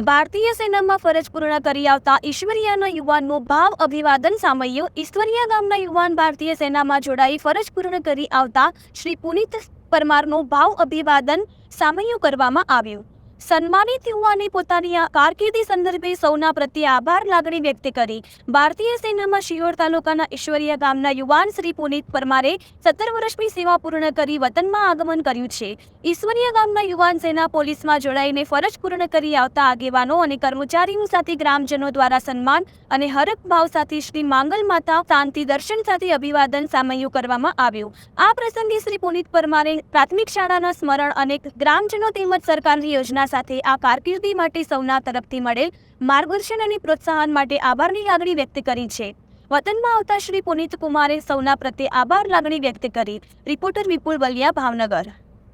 ભારતીય સેનામાં ફરજ પૂર્ણ કરી આવતા ઈશ્વરિયાના યુવાનનું ભાવ અભિવાદન સામયો ઈશ્વરિયા ગામના યુવાન ભારતીય સેનામાં જોડાઈ ફરજ પૂર્ણ કરી આવતા શ્રી પુનિત પરમારનું ભાવ અભિવાદન સામૈયું કરવામાં આવ્યું. સન્માનિત યુવાને પોતાની આ કારકિર્દી સંદર્ભે સૌના પ્રત્યે આભાર લાગણી વ્યક્ત કરી. ભારતીય સેનામાં શિહોર તાલુકાના ઈશ્વરિયા ગામના યુવાન શ્રી પુનિત પરમારે સત્તર વર્ષની સેવા પૂર્ણ કરી વતનમાં આગમન કર્યું છે. ઈશ્વરિયા ગામના યુવાન સેના પોલીસમાં જોડાઈને ફરજ પૂર્ણ કરી આવતા આગેવાનો અને કર્મચારીઓ સાથે ગ્રામજનો દ્વારા સન્માન અને હરક ભાવ સાથે શ્રી માંગલ માતા શાંતિ દર્શન સાથે અભિવાદન સામયું કરવામાં આવ્યું. આ પ્રસંગે શ્રી પુનિત પરમારે પ્રાથમિક શાળાના સ્મરણ અને ગ્રામજનો તેમજ સરકારની યોજના સાથે આ કારકિર્દી માટે સૌના તરફથી મળેલ માર્ગદર્શન અને પ્રોત્સાહન માટે આભારની લાગણી વ્યક્ત કરી છે. વતનમાં આવતા શ્રી પુનિત કુમારે સૌના પ્રત્યે આભાર લાગણી વ્યક્ત કરી. રિપોર્ટર વિપુલ બલિયા, ભાવનગર.